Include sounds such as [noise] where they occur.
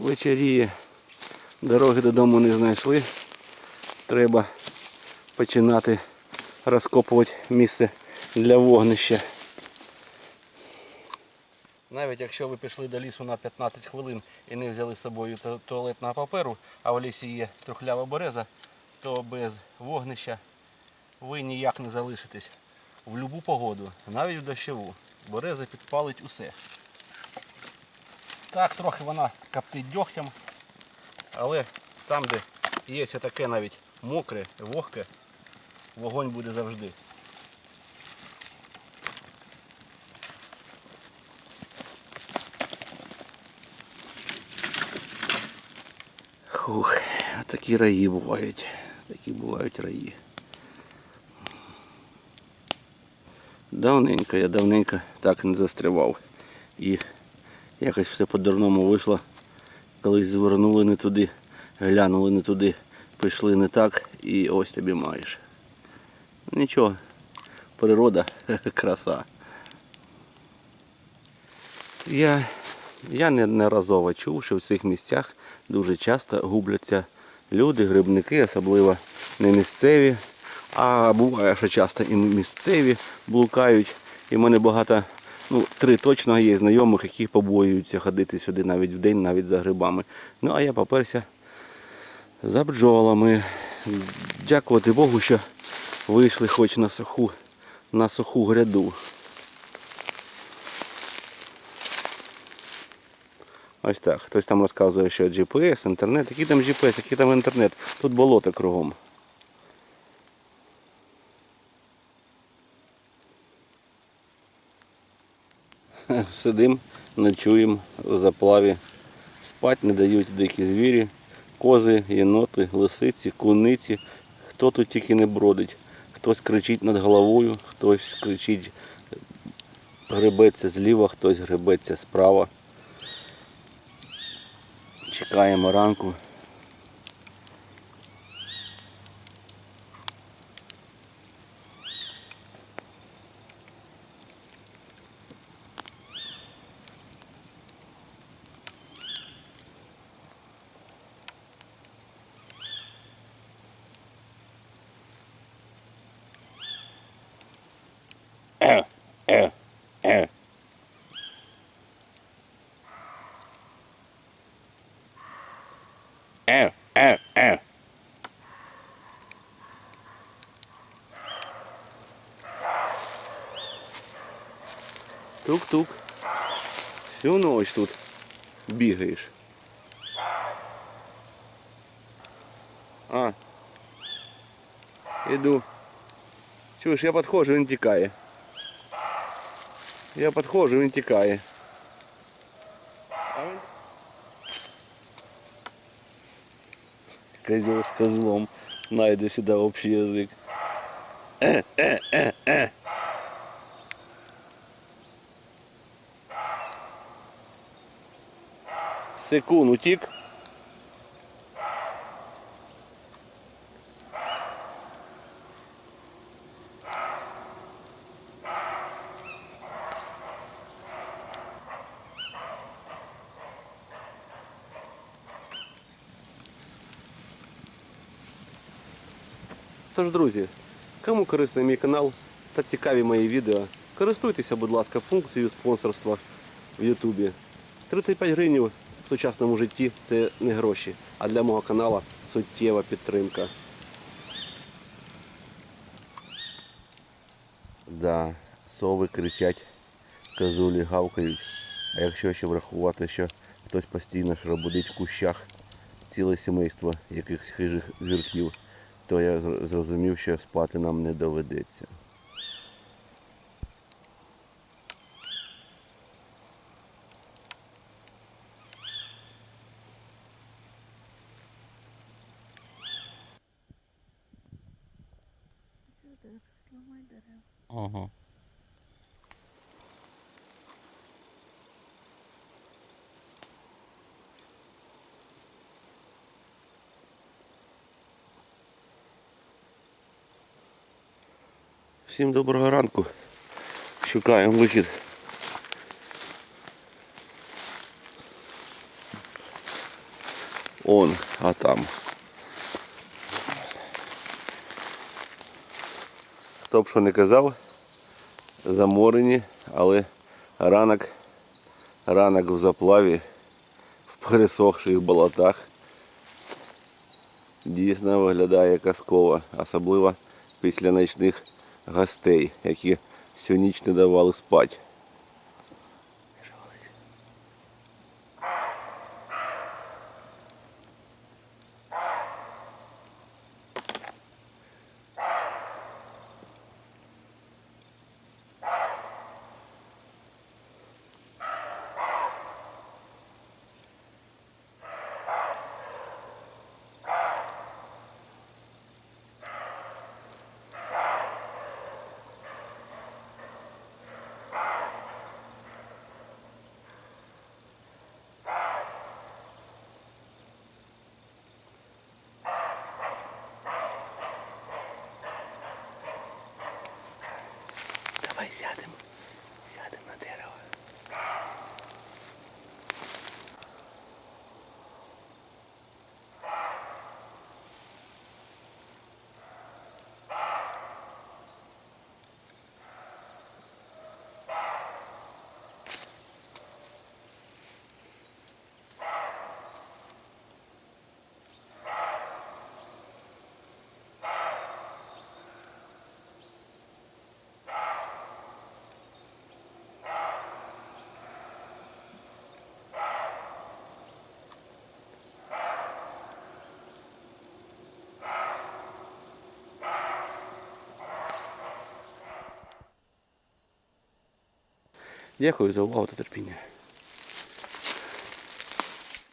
Вечеріє. Дороги додому не знайшли. Треба починати розкопувати місце для вогнища. Навіть якщо ви пішли до лісу на 15 хвилин і не взяли з собою туалетного паперу, а в лісі є трухлява береза, то без вогнища ви ніяк не залишитесь в будь-яку погоду, навіть в дощову. Береза підпалить усе. Так, трохи вона коптить дьогтям, але там, де є таке навіть мокре, вогке, вогонь буде завжди. Хух, такі раї бувають. Такі бувають раї. Давненько, я давненько так не застрявав. І якось все по-дурному вийшло. Колись звернули не туди, глянули не туди, пішли не так і ось тобі маєш. Нічого, природа, [laughs] краса. Я, я неодноразово чув, що в цих місцях дуже часто губляться люди, грибники, особливо не місцеві. А буває, що часто і місцеві блукають. І в мене багато, ну, три точно є знайомих, які побоюються ходити сюди навіть в день, навіть за грибами. Ну, а я поперся за бджолами. Дякувати Богу, що вийшли хоч на суху, на суху гряду. Ось так. Хтось там розказує, що GPS, інтернет. Який там GPS, який там інтернет? Тут болото кругом. Сидим, ночуємо в заплаві. Спать не дають дикі звірі, кози, єноти, лисиці, куниці. Хто тут тільки не бродить. Хтось кричить над головою, хтось кричить, гребеться зліва, хтось гребеться справа. Чекаємо ранку. Е, е, е. Е, е, е. Тук-тук. Всю ночь тут бігаєш. А. Іду. Чуєш, я підходжу, він тікає. Я підходжу, він тікає. А він Козел с козлом. Найду сюда общий язык. Э, э, э, э. Секунд утік. Тож, друзі, кому корисний мій канал та цікаві мої відео, користуйтеся, будь ласка, функцією спонсорства в Ютубі. 35 гривень в сучасному житті це не гроші, а для мого каналу суттєва підтримка. Да, сови кричать, козулі гавкають. А якщо ще врахувати, що хтось постійно шарабудить в кущах ціле сімейство якихось хижих звірків, то я зрозумів, що спати нам не доведеться. Ага. Всім доброго ранку. Шукаємо вихід Он, а там. Хто б що не казав, заморені, але ранок, ранок в заплаві, в пересохших болотах. Дійсно виглядає казково, особливо після нічних гостей, які всю ніч не давали спати. Давай сядемо. Сядемо на дерево. Дякую за увагу та терпіння.